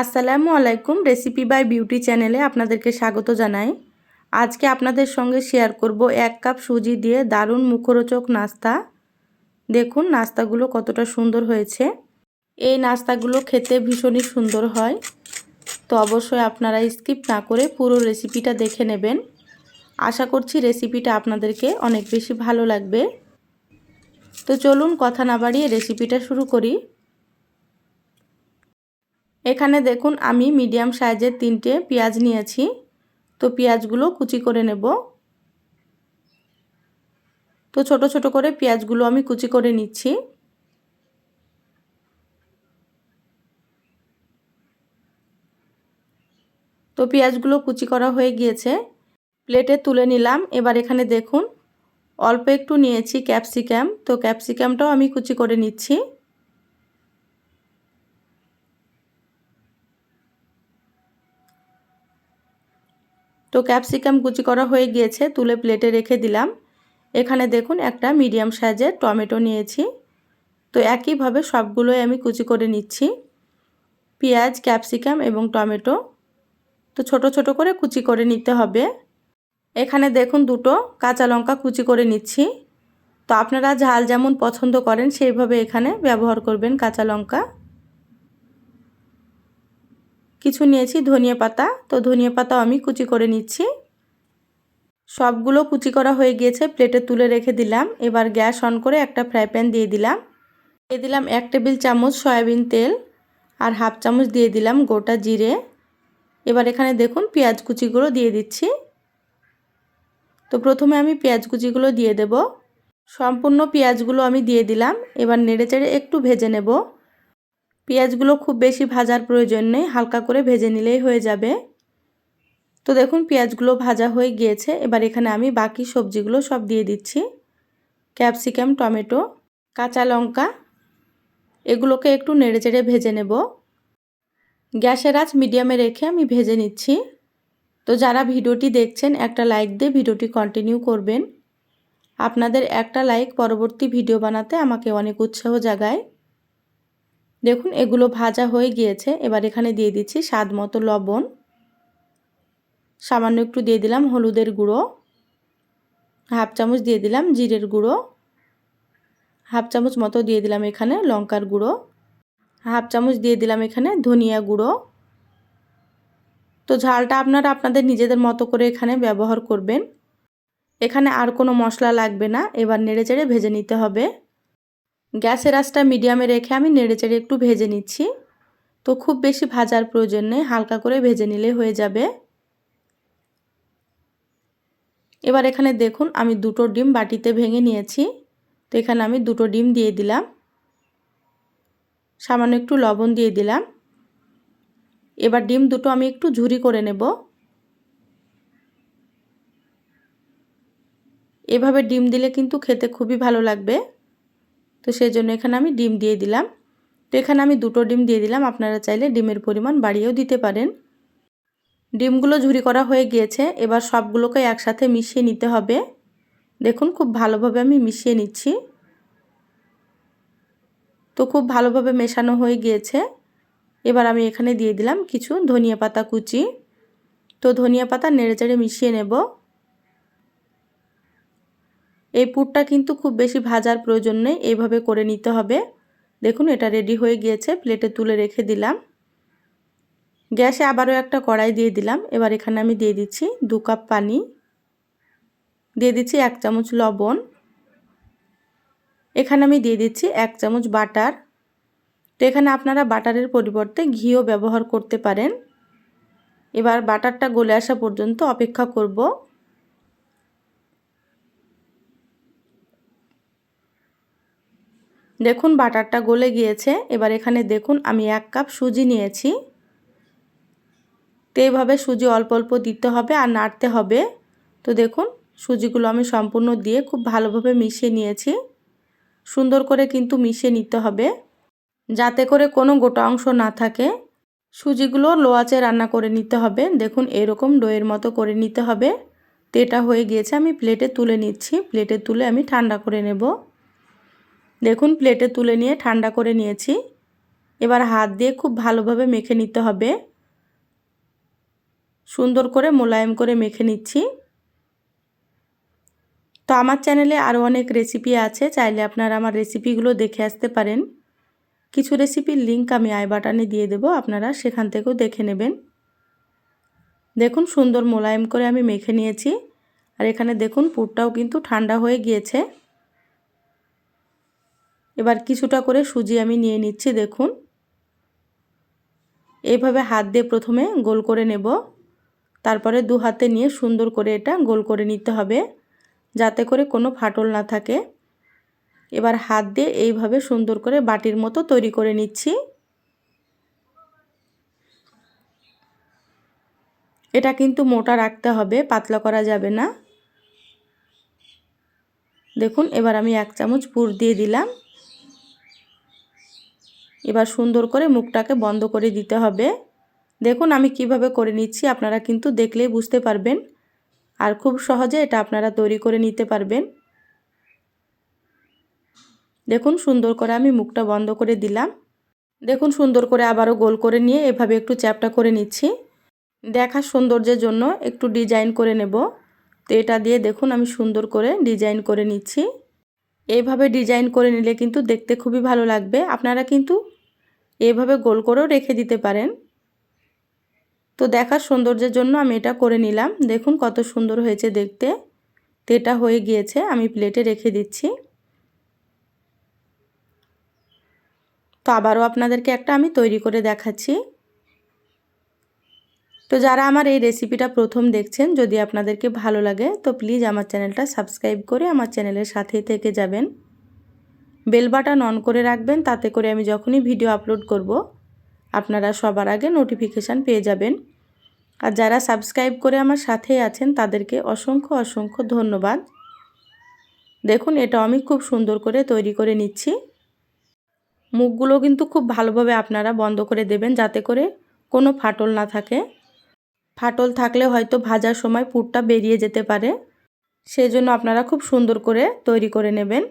আসসালামু আলাইকুম recipe by beauty চ্যানেলে আপনাদেরকে স্বাগত জানাই। আজকে আপনাদের সঙ্গে শেয়ার করব এক কাপ সুজি দিয়ে দারুণ মুখরোচক নাস্তা। দেখুন নাস্তাগুলো কতটা সুন্দর হয়েছে। এই নাস্তাগুলো খেতে ভীষণই সুন্দর হয়। তো অবশ্যই আপনারা স্কিপ না করে পুরো রেসিপিটা দেখে নেবেন। আশা করছি রেসিপিটা আপনাদেরকে অনেক বেশি ভালো লাগবে। তো চলুন কথা না বাড়িয়ে রেসিপিটা শুরু করি। এখানে দেখুন আমি মিডিয়াম সাইজের তিনটে পেঁয়াজ নিয়েছি। তো পেঁয়াজগুলো কুচি করে নেব। তো ছোট ছোট করে পেঁয়াজগুলো আমি কুচি করে নিচ্ছি। তো পেঁয়াজগুলো কুচি করা হয়ে গিয়েছে। প্লেটে তুলে নিলাম। এবার এখানে দেখুন, অল্প একটু নিয়েছি ক্যাপসিকাম। তো ক্যাপসিকামটাও আমি কুচি করে নিচ্ছি। তো ক্যাপসিকাম কুচি করা হয়ে গিয়েছে, তুলে প্লেটে রেখে দিলাম। এখানে দেখুন একটা মিডিয়াম সাইজের টমেটো নিয়েছি। তো একইভাবে সবগুলোই আমি কুচি করে নিচ্ছি। পেঁয়াজ, ক্যাপসিকাম এবং টমেটো। তো ছোট ছোট করে কুচি করে নিতে হবে। এখানে দেখুন দুটো কাঁচা লঙ্কা কুচি করে নিচ্ছি। তো আপনারা ঝাল যেমন পছন্দ করেন, সেইভাবে এখানে ব্যবহার করবেন কাঁচা লঙ্কা। কিছু নিয়েছি, ধনিয়া পাতা। তো ধনিয়া পাতাও আমি কুচি করে নিচ্ছি। সবগুলো কুচি করা হয়ে গিয়েছে, প্লেটে তুলে রেখে দিলাম। এবার গ্যাস অন করে একটা ফ্রাই প্যান দিয়ে দিলাম। দিয়ে দিলাম এক টেবিল চামচ সয়াবিন তেল আর হাফ চামচ দিয়ে দিলাম গোটা জিরে। এবার এখানে দেখুন পেঁয়াজ কুচিগুলো দিয়ে দিচ্ছি। তো প্রথমে আমি পেঁয়াজ কুচিগুলো দিয়ে দেব। সম্পূর্ণ পেঁয়াজগুলো আমি দিয়ে দিলাম। এবার নেড়ে চেড়ে একটু ভেজে নেব। পেঁয়াজগুলো খুব বেশি ভাজার প্রয়োজন নেই, হালকা করে ভেজে নিলেই হয়ে যাবে। তো দেখুন, পেঁয়াজগুলো ভাজা হয়ে গিয়েছে। এবার এখানে আমি বাকি সবজিগুলো সব দিয়ে দিচ্ছি। ক্যাপসিকাম, টমেটো, কাঁচা লঙ্কা, এগুলোকে একটু নেড়ে চেড়ে ভেজে নেব। গ্যাসের আঁচ মিডিয়ামে রেখে আমি ভেজে নিচ্ছি। তো যারা ভিডিওটি দেখছেন, একটা লাইক দিয়ে ভিডিওটি কন্টিনিউ করবেন। আপনাদের একটা লাইক পরবর্তী ভিডিও বানাতে আমাকে অনেক উৎসাহ জাগায়। দেখুন, এগুলো ভাজা হয়ে গিয়েছে। এবার এখানে দিয়ে দিচ্ছি স্বাদ মতো লবণ। সামান্য একটু দিয়ে দিলাম হলুদের গুঁড়ো। হাফ চামচ দিয়ে দিলাম জিরের গুঁড়ো। হাফ চামচ মতো দিয়ে দিলাম এখানে লঙ্কার গুঁড়ো। হাফ চামচ দিয়ে দিলাম এখানে ধনিয়া গুঁড়ো। তো ঝালটা আপনারা আপনাদের নিজেদের মতো করে এখানে ব্যবহার করবেন। এখানে আর কোনো মশলা লাগবে না। এবার নেড়ে চেড়ে ভেজে নিতে হবে। গ্যাসের আঁচটা মিডিয়ামে রেখে আমি নেড়ে চেড়ে একটু ভেজে নিচ্ছি। তো খুব বেশি ভাজার প্রয়োজন নেই, হালকা করে ভেজে নিলে হয়ে যাবে। এবার এখানে দেখুন, আমি দুটো ডিম বাটিতে ভেঙে নিয়েছি। তো এখানে আমি দুটো ডিম দিয়ে দিলাম। সামান্য একটু লবণ দিয়ে দিলাম। এবার ডিম দুটো আমি একটু ঝুরি করে নেব। এভাবে ডিম দিলে কিন্তু খেতে খুবই ভালো লাগবে। তো সেই জন্য এখানে আমি ডিম দিয়ে দিলাম। তো এখানে আমি দুটো ডিম দিয়ে দিলাম। আপনারা চাইলে ডিমের পরিমাণ বাড়িয়েও দিতে পারেন। ডিমগুলো ঝুরি করা হয়ে গিয়েছে। এবার সবগুলোকে একসাথে মিশিয়ে নিতে হবে। দেখুন, খুব ভালোভাবে আমি মিশিয়ে নিচ্ছি। তো খুব ভালোভাবে মেশানো হয়ে গিয়েছে। এবার আমি এখানে দিয়ে দিলাম কিছু ধনিয়া পাতা কুচি। তো ধনিয়া পাতা নেড়ে চেড়ে মিশিয়ে নেব। এই পুরটা কিন্তু খুব বেশি ভাজার প্রয়োজন নেই, এইভাবে করে নিতে হবে। দেখুন, এটা রেডি হয়ে গিয়েছে প্লেটে তুলে রেখে দিলাম। গ্যাসে আবারও একটা কড়াই দিয়ে দিলাম। এবার এখানে আমি দিয়ে দিচ্ছি দু কাপ পানি। দিয়ে দিচ্ছি এক চামচ লবণ। এখানে আমি দিয়ে দিচ্ছি এক চামচ বাটার। তো এখানে আপনারা বাটারের পরিবর্তে ঘিও ব্যবহার করতে পারেন। এবার বাটারটা গলে আসা পর্যন্ত অপেক্ষা করব। দেখুন বাটারটা গলে গিয়েছে। এবার এখানে দেখুন আমি এক কাপ সুজি নিয়েছি। তো এইভাবে সুজি অল্প অল্প দিতে হবে আর নাড়তে হবে। তো দেখুন সুজিগুলো আমি সম্পূর্ণ দিয়ে খুব ভালোভাবে মিশিয়ে নিয়েছি। সুন্দর করে কিন্তু মিশিয়ে নিতে হবে। যাতে করে কোনো গোটা অংশ না থাকে। সুজিগুলো লোয়াচে রান্না করে নিতে হবে। দেখুন এরকম ডোয়ের মতো করে নিতে হবে। তো এটা হয়ে গিয়েছে, আমি প্লেটে তুলে নিচ্ছি। প্লেটে তুলে আমি ঠান্ডা করে নেব। দেখুন প্লেটে তুলে নিয়ে ঠান্ডা করে নিয়েছি। এবার হাত দিয়ে খুব ভালোভাবে মেখে নিতে হবে। সুন্দর করে মোলায়েম করে মেখে নিচ্ছি। তো আমার চ্যানেলে আরও অনেক রেসিপি আছে, চাইলে আপনারা আমার রেসিপিগুলো দেখে আসতে পারেন। কিছু রেসিপির লিঙ্ক আমি আই বাটানে দিয়ে দেব, আপনারা সেখান থেকেও দেখে নেবেন। দেখুন, সুন্দর মোলায়েম করে আমি মেখে নিয়েছি। আর এখানে দেখুন, পুরটাও কিন্তু ঠান্ডা হয়ে গিয়েছে। এবার কিছুটা করে সুজি আমি নিয়ে নিচ্ছি, দেখুন। এইভাবে হাত দিয়ে প্রথমে গোল করে নেব। তারপরে দু হাতে নিয়ে সুন্দর করে এটা গোল করে নিতে হবে, যাতে করে কোনো ফাটল না থাকে। এবার হাত দিয়ে এইভাবে সুন্দর করে বাটির মতো তৈরি করে নিচ্ছি। এটা কিন্তু মোটা রাখতে হবে, পাতলা করা যাবে না। দেখুন, এবার আমি এক চামচ পুর দিয়ে দিলাম। এবার সুন্দর করে মুখটাকে বন্ধ করে দিতে হবে। দেখুন আমি কীভাবে করে নিচ্ছি, আপনারা কিন্তু দেখলেই বুঝতে পারবেন। আর খুব সহজে এটা আপনারা তৈরি করে নিতে পারবেন। দেখুন সুন্দর করে আমি মুখটা বন্ধ করে দিলাম। দেখুন সুন্দর করে আবারও গোল করে নিয়ে এভাবে একটু চ্যাপটা করে নিচ্ছি। দেখার সৌন্দর্যের জন্য একটু ডিজাইন করে নেব। তো এটা দিয়ে দেখুন আমি সুন্দর করে ডিজাইন করে নিচ্ছি। এইভাবে ডিজাইন করে নিলে কিন্তু দেখতে খুবই ভালো লাগবে। আপনারা কিন্তু এইভাবে গোল করেও রেখে দিতে পারেন। তো দেখার সৌন্দর্যের জন্য আমি এটা করে নিলাম। দেখুন কত সুন্দর হয়েছে দেখতে। তো এটা হয়ে গিয়েছে, আমি প্লেটে রেখে দিচ্ছি। তো আবারও আপনাদেরকে একটা আমি তৈরি করে দেখাচ্ছি। তো যারা আমার এই রেসিপিটা প্রথম দেখছেন, যদি আপনাদেরকে ভালো লাগে, তো প্লিজ আমার চ্যানেলটা সাবস্ক্রাইব করে আমার চ্যানেলের সাথেই থেকে যাবেন। বেল বাটন অন করে রাখবেন, তাতে করে আমি যখনই ভিডিও আপলোড করব, আপনারা সবার আগে নোটিফিকেশান পেয়ে যাবেন। আর যারা সাবস্ক্রাইব করে আমার সাথেই আছেন, তাদেরকে অসংখ্য অসংখ্য ধন্যবাদ। দেখুন, এটা আমি খুব সুন্দর করে তৈরি করে নিচ্ছি। মুখগুলো কিন্তু খুব ভালোভাবে আপনারা বন্ধ করে দেবেন, যাতে করে কোনো ফাটল না থাকে। ফাটল থাকলে হয়তো ভাজার সময় পুরটা বেরিয়ে যেতে পারে। সেজন্য আপনারা খুব সুন্দর করে তৈরি করে নেবেন।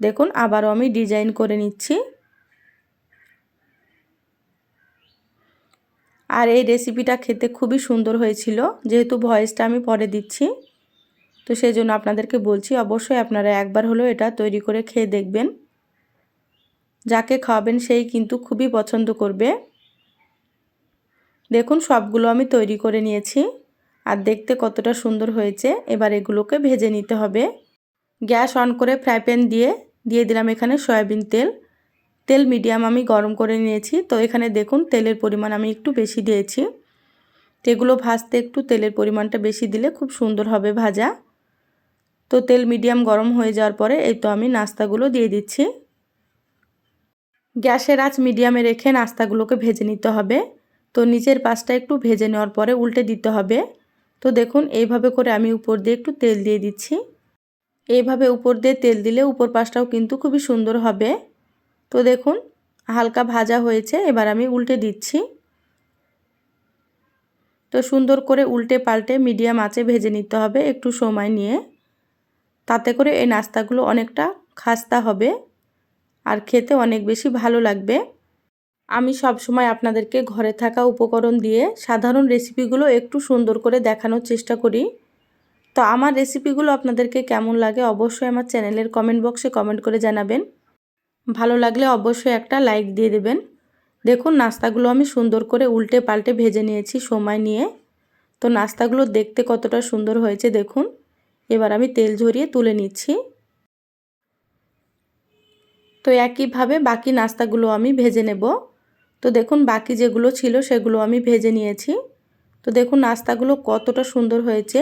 দেখুন, আবারও আমি ডিজাইন করে নিচ্ছি। আর এই রেসিপিটা খেতে খুবই সুন্দর হয়েছিল, যেহেতু ভয়েসটা আমি পরে দিচ্ছি। তো সেই জন্য আপনাদেরকে বলছি, অবশ্যই আপনারা একবার হলেও এটা তৈরি করে খেয়ে দেখবেন। যাকে খাওয়াবেন সেই কিন্তু খুবই পছন্দ করবে। দেখুন, সবগুলো আমি তৈরি করে নিয়েছি আর দেখতে কতটা সুন্দর হয়েছে। এবার এগুলোকে ভেজে নিতে হবে। গ্যাস অন করে ফ্রাই প্যান দিয়ে দিয়ে দিলাম এখানে সয়াবিন তেল। তেল মিডিয়াম আমি গরম করে নিয়েছি। তো এখানে দেখুন তেলের পরিমাণ আমি একটু বেশি দিয়েছি। এগুলো ভাজতে একটু তেলের পরিমাণটা বেশি দিলে খুব সুন্দর হবে ভাজা। তো তেল মিডিয়াম গরম হয়ে যাওয়ার পরে এই তো আমি নাস্তাগুলো দিয়ে দিচ্ছি। গ্যাসের আঁচ মিডিয়ামে রেখে নাস্তাগুলোকে ভেজে নিতে হবে। তো নিচের পাশটা একটু ভেজে নেওয়ার পরে উল্টে দিতে হবে। তো দেখুন এইভাবে করে আমি উপর দিয়ে একটু তেল দিয়ে দিচ্ছি। এইভাবে উপর দিয়ে তেল দিলে উপর পাশটাও কিন্তু খুবই সুন্দর হবে। তো দেখুন, হালকা ভাজা হয়েছে, এবার আমি উল্টে দিচ্ছি। তো সুন্দর করে উল্টে পাল্টে মিডিয়াম আঁচে ভেজে নিতে হবে একটু সময় নিয়ে। তাতে করে এই নাস্তাগুলো অনেকটা খাস্তা হবে আর খেতে অনেক বেশি ভালো লাগবে। আমি সব সময় আপনাদেরকে ঘরে থাকা উপকরণ দিয়ে সাধারণ রেসিপিগুলো একটু সুন্দর করে দেখানোর চেষ্টা করি। তো আমার রেসিপিগুলো আপনাদেরকে কেমন লাগে অবশ্যই আমার চ্যানেলের কমেন্ট বক্সে কমেন্ট করে জানাবেন। ভালো লাগলে অবশ্যই একটা লাইক দিয়ে দেবেন। দেখুন, নাস্তাগুলো আমি সুন্দর করে উল্টে পাল্টে ভেজে নিয়েছি সময় নিয়ে। তো নাস্তাগুলো দেখতে কতটা সুন্দর হয়েছে দেখুন। এবার আমি তেল ঝরিয়ে তুলে নিচ্ছি। তো একইভাবে বাকি নাস্তাগুলো আমি ভেজে নেব। তো দেখুন, বাকি যেগুলো ছিল সেগুলো আমি ভেজে নিয়েছি। তো দেখুন, নাস্তাগুলো কতটা সুন্দর হয়েছে।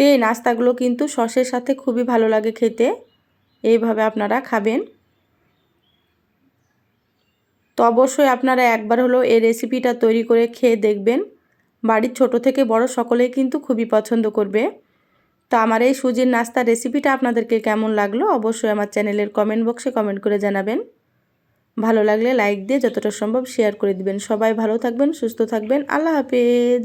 তো এই নাস্তাগুলো কিন্তু সসের সাথে খুবই ভালো লাগে খেতে। এইভাবে আপনারা খাবেন। তো অবশ্যই আপনারা একবার হলো এই রেসিপিটা তৈরি করে খেয়ে দেখবেন। বাড়ির ছোট থেকে বড় সকলেই কিন্তু খুবই পছন্দ করবে। তো আমার এই সুজির নাস্তার রেসিপিটা আপনাদেরকে কেমন লাগল অবশ্যই আমার চ্যানেলের কমেন্ট বক্সে কমেন্ট করে জানাবেন। ভালো লাগলে লাইক দিয়ে যতটা সম্ভব শেয়ার করে দিবেন। সবাই ভালো থাকবেন, সুস্থ থাকবেন। আল্লাহ হাফেজ।